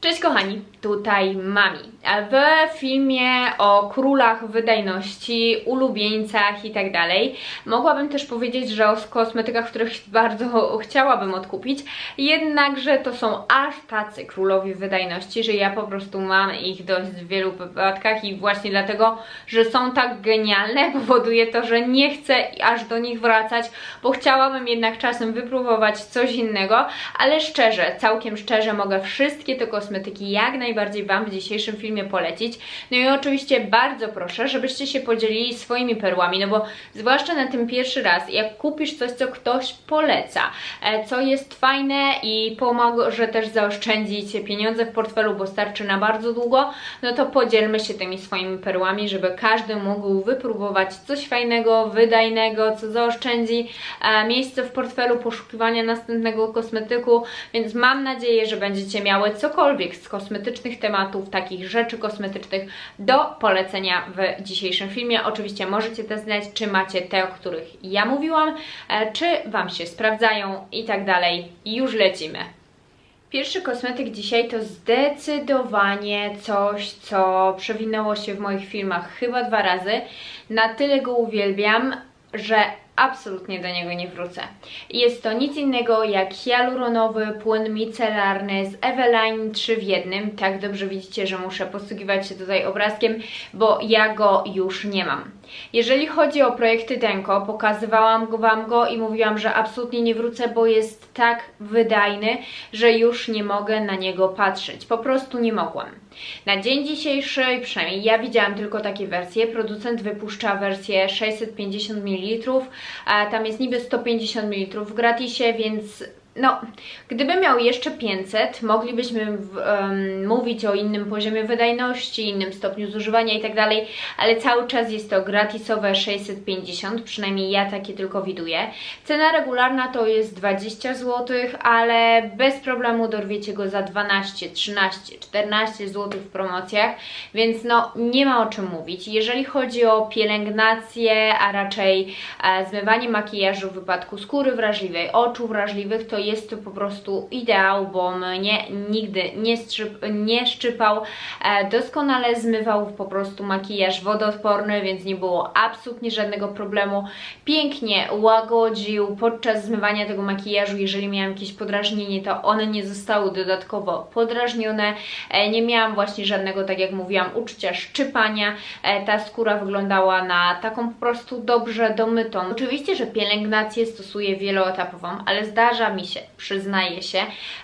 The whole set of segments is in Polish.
Cześć kochani, tutaj Mami. W filmie o królach wydajności, ulubieńcach i tak dalej mogłabym też powiedzieć, że o kosmetykach, których bardzo chciałabym odkupić, jednakże to są aż tacy królowie wydajności, że ja po prostu mam ich dość w wielu wypadkach i właśnie dlatego, że są tak genialne, powoduje to, że nie chcę aż do nich wracać, bo chciałabym jednak czasem wypróbować coś innego, ale szczerze, całkiem szczerze mogę wszystkie te kosmetyki kosmetyki jak najbardziej Wam w dzisiejszym filmie polecić. No i oczywiście bardzo proszę, żebyście się podzielili swoimi perłami, no bo zwłaszcza na tym pierwszy raz, jak kupisz coś, co ktoś poleca, e, co jest fajne i pomoże też zaoszczędzić pieniądze w portfelu, bo starczy na bardzo długo, no to podzielmy się tymi swoimi perłami, żeby każdy mógł wypróbować coś fajnego, wydajnego, co zaoszczędzi e, miejsce w portfelu poszukiwania następnego kosmetyku, więc mam nadzieję, że będziecie miały cokolwiek cokolwiek z kosmetycznych tematów, takich rzeczy kosmetycznych do polecenia w dzisiejszym filmie. Oczywiście możecie też znać, czy macie te, o których ja mówiłam, e, czy Wam się sprawdzają i tak dalej. Już lecimy. Pierwszy kosmetyk dzisiaj to zdecydowanie coś, co przewinęło się w moich filmach chyba dwa razy. Na tyle go uwielbiam, że absolutnie do niego nie wrócę. Jest to nic innego jak hialuronowy płyn micelarny z Eveline 3 w jednym. Tak dobrze widzicie, że muszę posługiwać się tutaj obrazkiem, bo ja go już nie mam. Jeżeli chodzi o projekty Denko, pokazywałam Wam go i mówiłam, że absolutnie nie wrócę, bo jest tak wydajny, że już nie mogę na niego patrzeć. Po prostu nie mogłam. Na dzień dzisiejszy, przynajmniej ja widziałam tylko takie wersje, producent wypuszcza wersję 650 ml, tam jest niby 150 ml w gratisie, więc no, gdyby miał jeszcze 500, moglibyśmy um, mówić o innym poziomie wydajności, innym stopniu zużywania i tak ale cały czas jest to gratisowe 650, przynajmniej ja takie tylko widuję. Cena regularna to jest 20 zł, ale bez problemu dorwiecie go za 12, 13, 14 zł w promocjach, więc no nie ma o czym mówić. Jeżeli chodzi o pielęgnację, a raczej e, zmywanie makijażu w wypadku skóry wrażliwej, oczu wrażliwych, to jest to po prostu ideał, bo mnie nigdy nie, nie szczypał, e, doskonale zmywał po prostu makijaż wodoodporny, więc nie było absolutnie żadnego problemu. Pięknie łagodził podczas zmywania tego makijażu, jeżeli miałam jakieś podrażnienie, to one nie zostały dodatkowo podrażnione. E, nie miałam właśnie żadnego, tak jak mówiłam, uczucia szczypania. E, ta skóra wyglądała na taką po prostu dobrze domytą. Oczywiście, że pielęgnację stosuję wieloetapową, ale zdarza mi się, przyznaję się,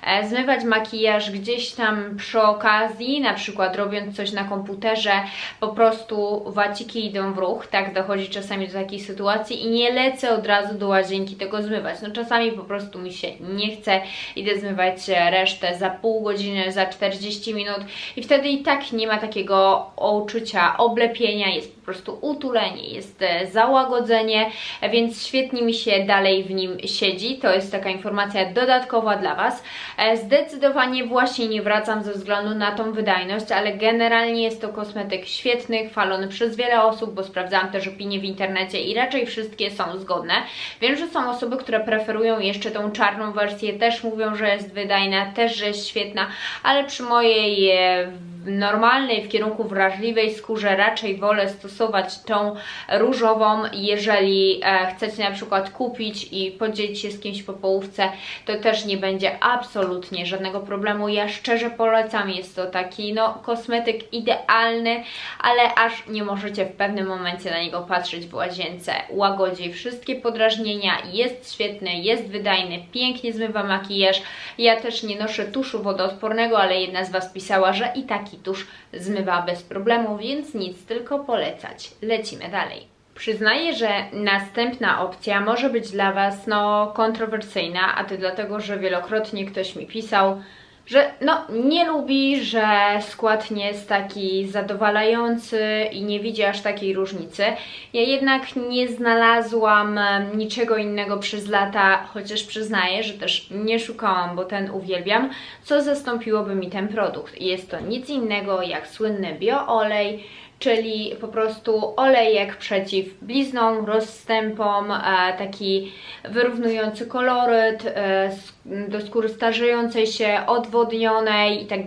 e, zmywać makijaż gdzieś tam przy okazji, na przykład robiąc coś na komputerze, po prostu waciki idą w ruch, tak dochodzi czasami do takiej sytuacji i nie lecę od razu do łazienki tego zmywać. No czasami po prostu mi się nie chce, idę zmywać resztę za pół godziny, za 40 minut i wtedy i tak nie ma takiego uczucia oblepienia, jest po prostu utulenie, jest e, załagodzenie, więc świetnie mi się dalej w nim siedzi. To jest taka informacja dodatkowa dla Was. E, zdecydowanie właśnie nie wracam ze względu na tą wydajność, ale generalnie jest to kosmetyk świetny, chwalony przez wiele osób, bo sprawdzałam też opinie w internecie i raczej wszystkie są zgodne. Wiem, że są osoby, które preferują jeszcze tą czarną wersję, też mówią, że jest wydajna, też, że jest świetna, ale przy mojej e, normalnej, w kierunku wrażliwej skórze raczej wolę stosować tą różową, jeżeli e, chcecie na przykład kupić i podzielić się z kimś po połówce, to też nie będzie absolutnie żadnego problemu. Ja szczerze polecam, jest to taki no kosmetyk idealny, ale aż nie możecie w pewnym momencie na niego patrzeć w łazience. Łagodzi wszystkie podrażnienia, jest świetny, jest wydajny, pięknie zmywa makijaż. Ja też nie noszę tuszu wodoodpornego, ale jedna z Was pisała, że i taki taki tusz zmywa bez problemu, więc nic, tylko polecać. Lecimy dalej. Przyznaję, że następna opcja może być dla Was no, kontrowersyjna, a to dlatego, że wielokrotnie ktoś mi pisał, że no nie lubi, że skład nie jest taki zadowalający i nie widzi aż takiej różnicy. Ja jednak nie znalazłam niczego innego przez lata, chociaż przyznaję, że też nie szukałam, bo ten uwielbiam, co zastąpiłoby mi ten produkt. Jest to nic innego jak słynny bioolej czyli po prostu olejek przeciw bliznom, rozstępom, e, taki wyrównujący koloryt e, do skóry starzejącej się, odwodnionej i tak.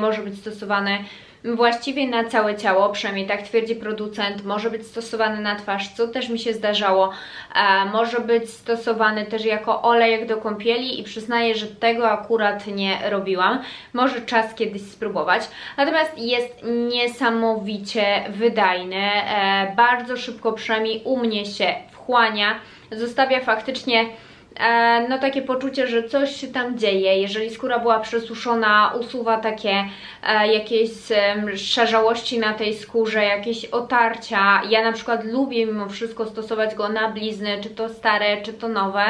Może być stosowany właściwie na całe ciało, przynajmniej tak twierdzi producent. Może być stosowany na twarz, co też mi się zdarzało. E, może być stosowany też jako olejek do kąpieli i przyznaję, że tego akurat nie robiłam. Może czas kiedyś spróbować. Natomiast jest niesamowicie wydajny. E, bardzo szybko, przynajmniej u mnie się wchłania. Zostawia faktycznie no takie poczucie, że coś się tam dzieje. Jeżeli skóra była przesuszona, usuwa takie e, jakieś szarzałości na tej skórze, jakieś otarcia. Ja na przykład lubię mimo wszystko stosować go na blizny, czy to stare, czy to nowe.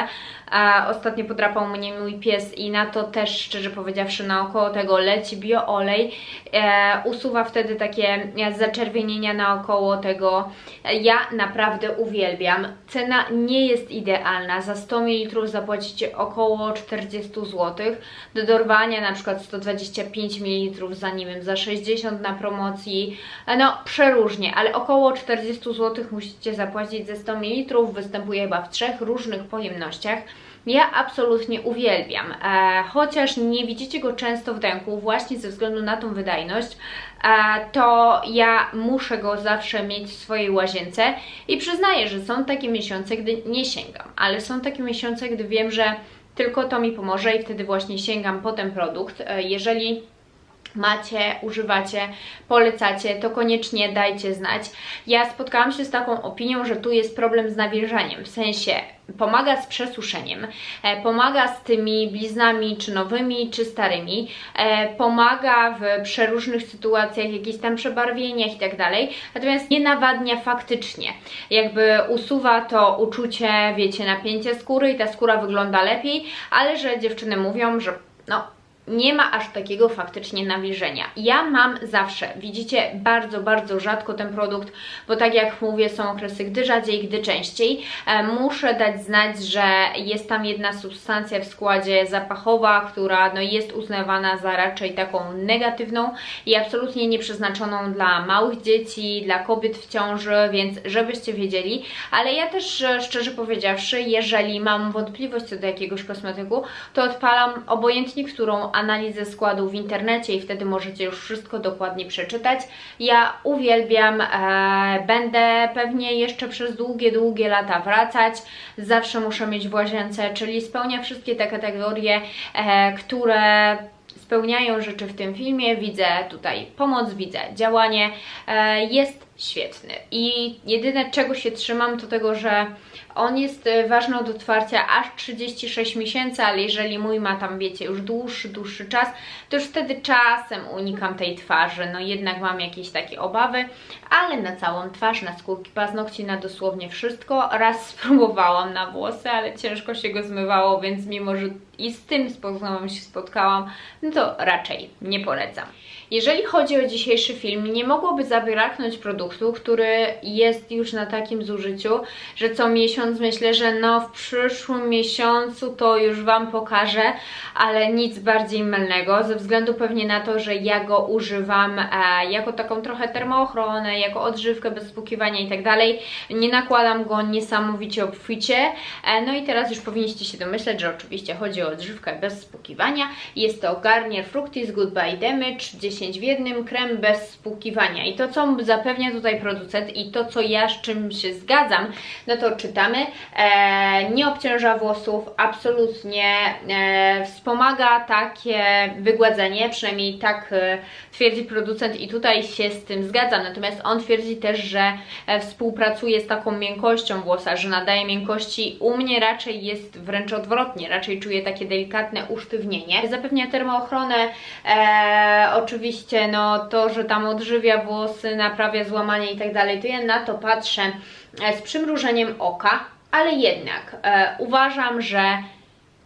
E, ostatnio podrapał mnie mój pies i na to też, szczerze powiedziawszy, naokoło tego leci bioolej. E, usuwa wtedy takie e, zaczerwienienia naokoło tego. E, Ja naprawdę uwielbiam. Cena nie jest idealna. Za 100 ml zapłacicie około 40 zł. Do dorwania na przykład 125 ml za nie wiem, za 60 na promocji. No przeróżnie, ale około 40 zł musicie zapłacić za 100 ml. Występuje chyba w trzech różnych pojemnościach. Ja absolutnie uwielbiam, e, chociaż nie widzicie go często w ręku, właśnie ze względu na tą wydajność, e, to ja muszę go zawsze mieć w swojej łazience i przyznaję, że są takie miesiące, gdy nie sięgam, ale są takie miesiące, gdy wiem, że tylko to mi pomoże i wtedy właśnie sięgam po ten produkt. E, jeżeli macie, używacie, polecacie, to koniecznie dajcie znać. Ja spotkałam się z taką opinią, że tu jest problem z nawilżaniem, w sensie pomaga z przesuszeniem, e, pomaga z tymi bliznami, czy nowymi, czy starymi, e, pomaga w przeróżnych sytuacjach, jakichś tam przebarwieniach i tak dalej, natomiast nie nawadnia faktycznie. Jakby usuwa to uczucie, wiecie, napięcie skóry i ta skóra wygląda lepiej, ale że dziewczyny mówią, że no nie ma aż takiego faktycznie nawilżenia. Ja mam zawsze, widzicie, bardzo, bardzo rzadko ten produkt, bo tak jak mówię, są okresy, gdy rzadziej, gdy częściej. E, muszę dać znać, że jest tam jedna substancja w składzie zapachowa, która no, jest uznawana za raczej taką negatywną i absolutnie nieprzeznaczoną dla małych dzieci, dla kobiet w ciąży, więc żebyście wiedzieli. Ale ja też, e, szczerze powiedziawszy, jeżeli mam wątpliwość co do jakiegoś kosmetyku, to odpalam obojętnie którą analizę składu w internecie i wtedy możecie już wszystko dokładnie przeczytać. Ja uwielbiam, e, będę pewnie jeszcze przez długie, długie lata wracać. Zawsze muszę mieć w łazience, czyli spełnia wszystkie te kategorie, e, które spełniają rzeczy w tym filmie. Widzę tutaj pomoc, widzę działanie. E, jest świetny. I jedyne czego się trzymam to tego, że on jest e, ważny od otwarcia aż 36 miesięcy, ale jeżeli mój ma tam, wiecie, już dłuższy, dłuższy czas, to już wtedy czasem unikam tej twarzy. No jednak mam jakieś takie obawy, ale na całą twarz, na skórki paznokci, na dosłownie wszystko. Raz spróbowałam na włosy, ale ciężko się go zmywało, więc mimo, że i z tym sposobem się spotkałam, no to raczej nie polecam. Jeżeli chodzi o dzisiejszy film, nie mogłoby zabraknąć produktu, który jest już na takim zużyciu, że co miesiąc myślę, że no w przyszłym miesiącu to już Wam pokażę, ale nic bardziej mylnego, ze względu pewnie na to, że ja go używam e, jako taką trochę termoochronę, jako odżywkę bez spłukiwania i tak dalej. Nie nakładam go niesamowicie obficie. E, no i teraz już powinniście się domyśleć, że oczywiście chodzi o odżywkę bez spłukiwania. Jest to Garnier Fructis Goodbye Damage 10 w jednym, krem bez spłukiwania. I to, co zapewnia tutaj producent i to, co ja z czym się zgadzam, no to czytamy. E, nie obciąża włosów, absolutnie e, wspomaga takie wygładzenie, przynajmniej tak e, twierdzi producent i tutaj się z tym zgadzam. Natomiast on twierdzi też, że e, współpracuje z taką miękkością włosa, że nadaje miękkości. U mnie raczej jest wręcz odwrotnie, raczej czuję takie delikatne usztywnienie. Zapewnia termoochronę, e, oczywiście no to, że tam odżywia włosy, naprawia złamanie i tak dalej, to ja na to patrzę e, z przymrużeniem oka, ale jednak e, uważam, że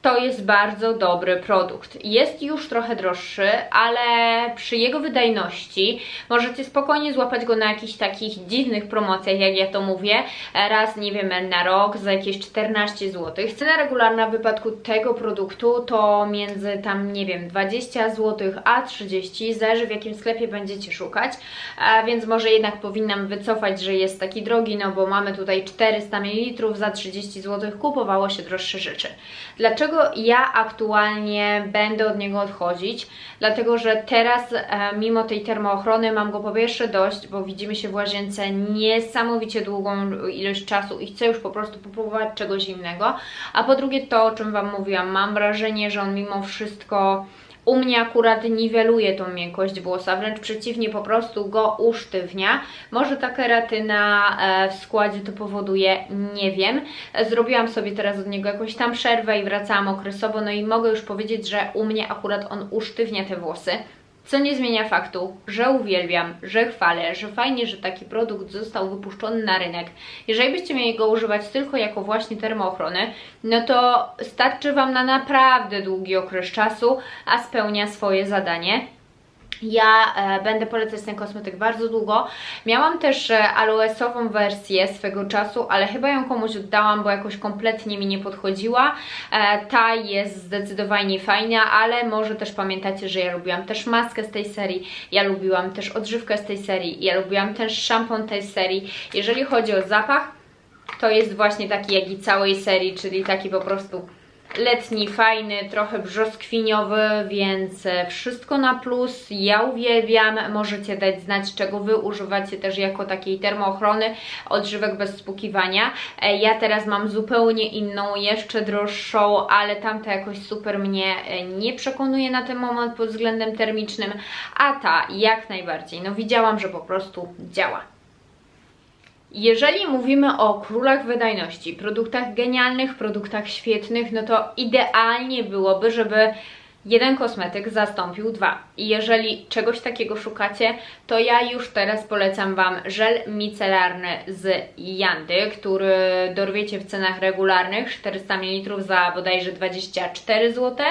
to jest bardzo dobry produkt. Jest już trochę droższy, ale przy jego wydajności możecie spokojnie złapać go na jakichś takich dziwnych promocjach, jak ja to mówię, raz, nie wiem, na rok za jakieś 14 zł. Cena regularna w wypadku tego produktu to między tam, nie wiem, 20 zł a 30, zależy w jakim sklepie będziecie szukać, a więc może jednak powinnam wycofać, że jest taki drogi, no bo mamy tutaj 400 ml za 30 zł, kupowało się droższe rzeczy. Dlaczego ja aktualnie będę od niego odchodzić? Dlatego, że teraz e, mimo tej termoochrony mam go po pierwsze dość, bo widzimy się w łazience niesamowicie długą ilość czasu i chcę już po prostu popróbować czegoś innego. A po drugie to, o czym Wam mówiłam, mam wrażenie, że on mimo wszystko u mnie akurat niweluje tą miękkość włosa, wręcz przeciwnie, po prostu go usztywnia. Może ta keratyna e, w składzie to powoduje, nie wiem. Zrobiłam sobie teraz od niego jakąś tam przerwę i wracałam okresowo, no i mogę już powiedzieć, że u mnie akurat on usztywnia te włosy. Co nie zmienia faktu, że uwielbiam, że chwalę, że fajnie, że taki produkt został wypuszczony na rynek. Jeżeli byście mieli go używać tylko jako właśnie termoochrony, no to starczy Wam na naprawdę długi okres czasu, a spełnia swoje zadanie. Ja e, będę polecać ten kosmetyk bardzo długo. Miałam też e, aloesową wersję swego czasu, ale chyba ją komuś oddałam, bo jakoś kompletnie mi nie podchodziła. E, ta jest zdecydowanie fajna, ale może też pamiętacie, że ja lubiłam też maskę z tej serii, ja lubiłam też odżywkę z tej serii, ja lubiłam też szampon tej serii. Jeżeli chodzi o zapach, to jest właśnie taki jak i całej serii, czyli taki po prostu letni, fajny, trochę brzoskwiniowy, więc e, wszystko na plus. Ja uwielbiam, możecie dać znać, czego Wy używacie też jako takiej termoochrony, odżywek bez spłukiwania. E, ja teraz mam zupełnie inną, jeszcze droższą, ale tamta jakoś super mnie e, nie przekonuje na ten moment pod względem termicznym, a ta jak najbardziej. No widziałam, że po prostu działa. Jeżeli mówimy o królach wydajności, produktach genialnych, produktach świetnych, no to idealnie byłoby, żeby jeden kosmetyk zastąpił dwa. I jeżeli czegoś takiego szukacie, to ja już teraz polecam Wam żel micelarny z Jandy, który dorwiecie w cenach regularnych 400 ml za bodajże 24 zł.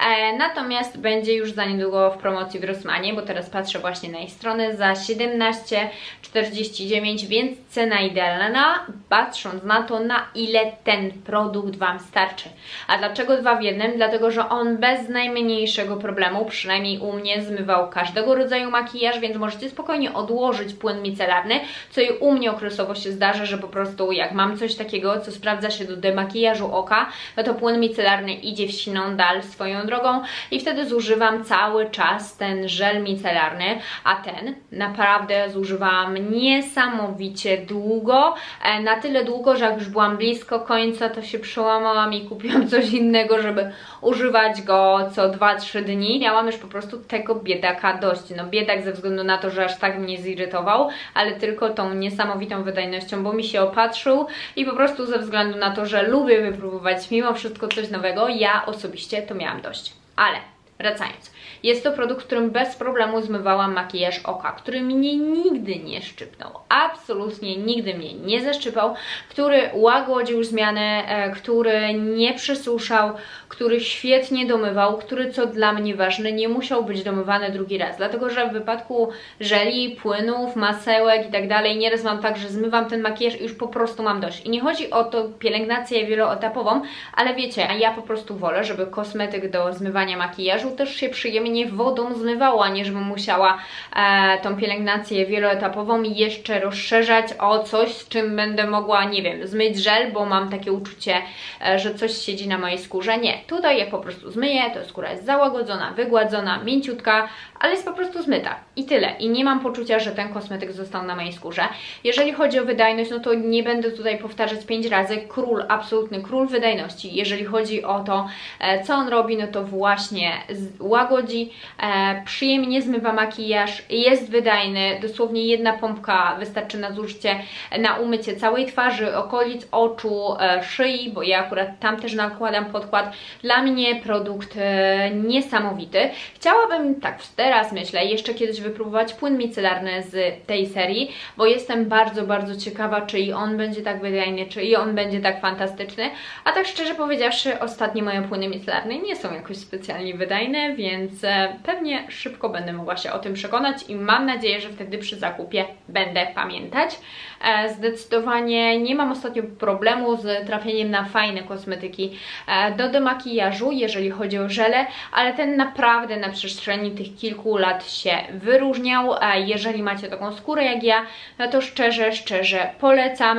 E, natomiast będzie już za niedługo w promocji w Rossmanie, bo teraz patrzę właśnie na ich stronę za 17,49, więc cena idealna, patrząc na to, na ile ten produkt Wam starczy. A dlaczego dwa w jednym? Dlatego, że on bez najmniejszego najmniejszego problemu, przynajmniej u mnie zmywał każdego rodzaju makijaż, więc możecie spokojnie odłożyć płyn micelarny, co i u mnie okresowo się zdarza, że po prostu jak mam coś takiego, co sprawdza się do demakijażu oka, no to płyn micelarny idzie w siną dal swoją drogą i wtedy zużywam cały czas ten żel micelarny, a ten naprawdę zużywałam niesamowicie długo, e, na tyle długo, że jak już byłam blisko końca, to się przełamałam i kupiłam coś innego, żeby używać go co co 2-3 dni. Miałam już po prostu tego biedaka dość. No biedak ze względu na to, że aż tak mnie zirytował, ale tylko tą niesamowitą wydajnością, bo mi się opatrzył i po prostu ze względu na to, że lubię wypróbować mimo wszystko coś nowego, ja osobiście to miałam dość. Ale wracając. Jest to produkt, którym bez problemu zmywałam makijaż oka, który mnie nigdy nie szczypnął. Absolutnie nigdy mnie nie zaszczypał, który łagodził zmiany, e, który nie przysuszał, który świetnie domywał, który co dla mnie ważne, nie musiał być domywany drugi raz. Dlatego, że w wypadku żeli, płynów, masełek i tak dalej, nieraz mam tak, że zmywam ten makijaż i już po prostu mam dość. I nie chodzi o to pielęgnację wieloetapową, ale wiecie, ja po prostu wolę, żeby kosmetyk do zmywania makijażu też się przyjemnie mnie wodą zmywała, nie żebym musiała e, tą pielęgnację wieloetapową jeszcze rozszerzać o coś, z czym będę mogła, nie wiem, zmyć żel, bo mam takie uczucie, e, że coś siedzi na mojej skórze. Nie, tutaj jak po prostu zmyję, to skóra jest załagodzona, wygładzona, mięciutka, ale jest po prostu zmyta i tyle. I nie mam poczucia, że ten kosmetyk został na mojej skórze. Jeżeli chodzi o wydajność, no to nie będę tutaj powtarzać 5 razy. Król, absolutny król wydajności. Jeżeli chodzi o to, e, co on robi, no to właśnie łagodzi e, przyjemnie zmywa makijaż, jest wydajny, dosłownie jedna pompka wystarczy na zużycie, na umycie całej twarzy, okolic oczu, e, szyi, bo ja akurat tam też nakładam podkład. Dla mnie produkt e, niesamowity. Chciałabym tak teraz myślę, jeszcze kiedyś wypróbować płyn micelarny z tej serii, bo jestem bardzo, bardzo ciekawa, czy i on będzie tak wydajny, czy i on będzie tak fantastyczny. A tak szczerze powiedziawszy, ostatnie moje płyny micelarne nie są jakoś specjalnie wydajne, więc e, pewnie szybko będę mogła się o tym przekonać i mam nadzieję, że wtedy przy zakupie będę pamiętać. E, zdecydowanie nie mam ostatnio problemu z trafieniem na fajne kosmetyki e, do demakijażu, jeżeli chodzi o żele, ale ten naprawdę na przestrzeni tych kilku lat się wyróżniał. Jeżeli macie taką skórę jak ja, no to szczerze, szczerze polecam.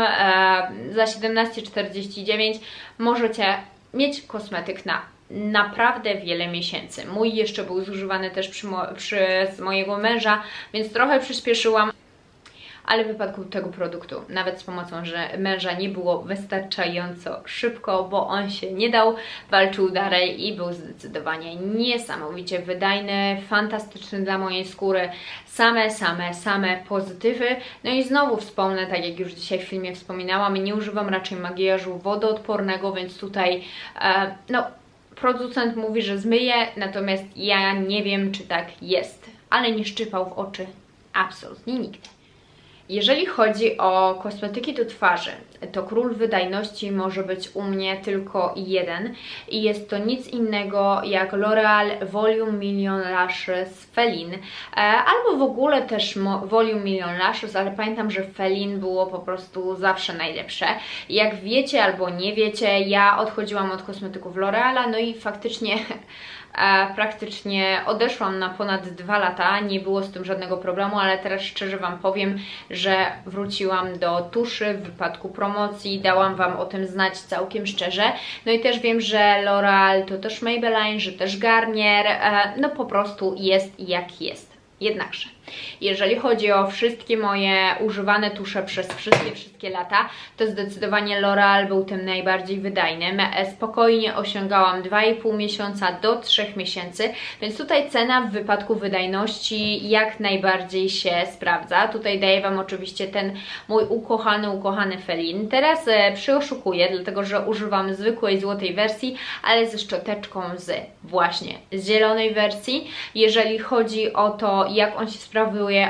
Za 17,49 możecie mieć kosmetyk na naprawdę wiele miesięcy. Mój jeszcze był zużywany też przy mo przez mojego męża, więc trochę przyspieszyłam ale w wypadku tego produktu, nawet z pomocą że męża, nie było wystarczająco szybko, bo on się nie dał, walczył dalej i był zdecydowanie niesamowicie wydajny, fantastyczny dla mojej skóry, same, same, same pozytywy. No i znowu wspomnę, tak jak już dzisiaj w filmie wspominałam, nie używam raczej makijażu wodoodpornego, więc tutaj e, no producent mówi, że zmyje, natomiast ja nie wiem, czy tak jest. Ale nie szczypał w oczy absolutnie nigdy. Jeżeli chodzi o kosmetyki do twarzy, to król wydajności może być u mnie tylko jeden i jest to nic innego jak L'Oreal Volume Million Lashes Felin e, albo w ogóle też Volume Million Lashes, ale pamiętam, że Felin było po prostu zawsze najlepsze. Jak wiecie albo nie wiecie, ja odchodziłam od kosmetyków L'Oreala, no i faktycznie praktycznie odeszłam na ponad dwa lata, nie było z tym żadnego problemu, ale teraz szczerze Wam powiem, że wróciłam do tuszy w wypadku promocji, dałam Wam o tym znać całkiem szczerze. No i też wiem, że L'Oreal to też Maybelline, że też Garnier, e, no po prostu jest jak jest. Jednakże, jeżeli chodzi o wszystkie moje używane tusze przez wszystkie, wszystkie lata, to zdecydowanie L'Oreal był tym najbardziej wydajnym. E, spokojnie osiągałam 2,5 miesiąca do 3 miesięcy, więc tutaj cena w wypadku wydajności jak najbardziej się sprawdza. Tutaj daję Wam oczywiście ten mój ukochany, ukochany Felin. Teraz e, przyoszukuję, dlatego że używam zwykłej złotej wersji, ale ze szczoteczką z właśnie zielonej wersji. Jeżeli chodzi o to, jak on się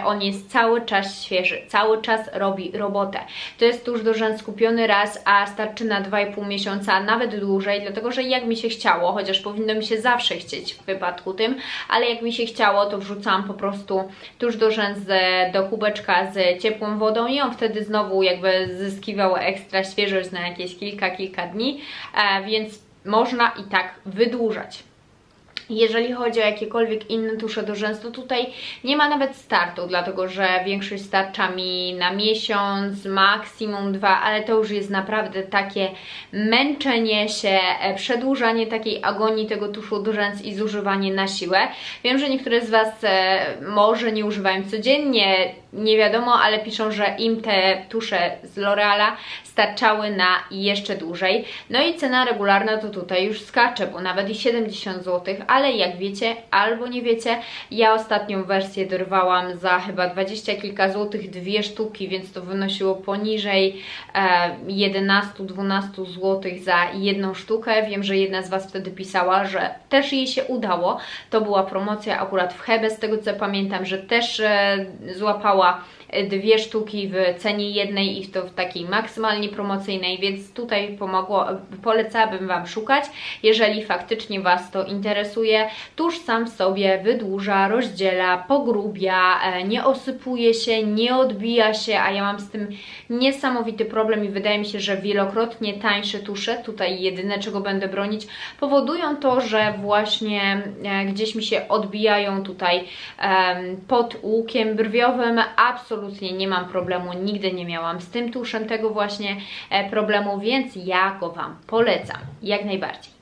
on jest cały czas świeży, cały czas robi robotę. To jest tuż do rzęs skupiony raz, a starczy na 2,5 miesiąca, nawet dłużej, dlatego że jak mi się chciało, chociaż powinno mi się zawsze chcieć w wypadku tym, ale jak mi się chciało, to wrzucałam po prostu tuż do rzęs do kubeczka z ciepłą wodą i on wtedy znowu jakby zyskiwał ekstra świeżość na jakieś kilka, kilka dni, e, więc można i tak wydłużać. Jeżeli chodzi o jakiekolwiek inne tusze do rzęs, to tutaj nie ma nawet startu, dlatego że większość starcza mi na miesiąc, maksimum dwa, ale to już jest naprawdę takie męczenie się, e, przedłużanie takiej agonii tego tuszu do rzęs i zużywanie na siłę. Wiem, że niektóre z Was e, może nie używają codziennie, nie wiadomo, ale piszą, że im te tusze z L'Oreala starczały na jeszcze dłużej. No i cena regularna to tutaj już skacze, bo nawet i 70 zł, ale jak wiecie albo nie wiecie, ja ostatnią wersję dorwałam za chyba 20 kilka złotych, dwie sztuki, więc to wynosiło poniżej e, 11-12 zł za jedną sztukę. Wiem, że jedna z Was wtedy pisała, że też jej się udało. To była promocja akurat w Hebe, z tego co pamiętam, że też e, złapała dwie sztuki w cenie jednej i to w takiej maksymalnie promocyjnej, więc tutaj pomogło, polecałabym Wam szukać, jeżeli faktycznie Was to interesuje. Tuż sam w sobie wydłuża, rozdziela, pogrubia, e, nie osypuje się, nie odbija się, a ja mam z tym niesamowity problem i wydaje mi się, że wielokrotnie tańsze tusze, tutaj jedyne czego będę bronić, powodują to, że właśnie e, gdzieś mi się odbijają tutaj pod łukiem brwiowym, absolutnie absolutnie nie mam problemu, nigdy nie miałam z tym tuszem tego właśnie e, problemu, więc ja go Wam polecam, jak najbardziej.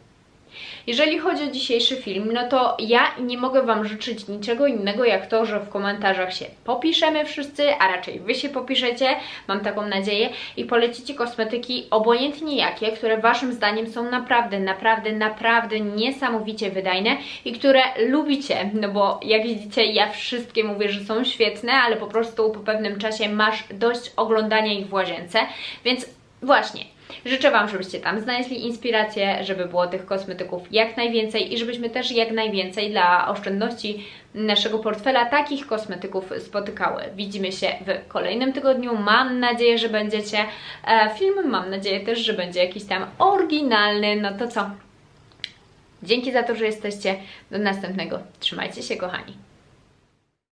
Jeżeli chodzi o dzisiejszy film, no to ja nie mogę Wam życzyć niczego innego, jak to, że w komentarzach się popiszemy wszyscy, a raczej Wy się popiszecie, mam taką nadzieję, i polecicie kosmetyki obojętnie jakie, które Waszym zdaniem są naprawdę, naprawdę, naprawdę niesamowicie wydajne i które lubicie, no bo jak widzicie, ja wszystkie mówię, że są świetne, ale po prostu po pewnym czasie masz dość oglądania ich w łazience, więc właśnie, Życzę Wam, żebyście tam znaleźli inspirację, żeby było tych kosmetyków jak najwięcej i żebyśmy też jak najwięcej dla oszczędności naszego portfela takich kosmetyków spotykały. Widzimy się w kolejnym tygodniu. Mam nadzieję, że będziecie. E, film mam nadzieję też, że będzie jakiś tam oryginalny. No to co? Dzięki za to, że jesteście. Do następnego. Trzymajcie się, kochani.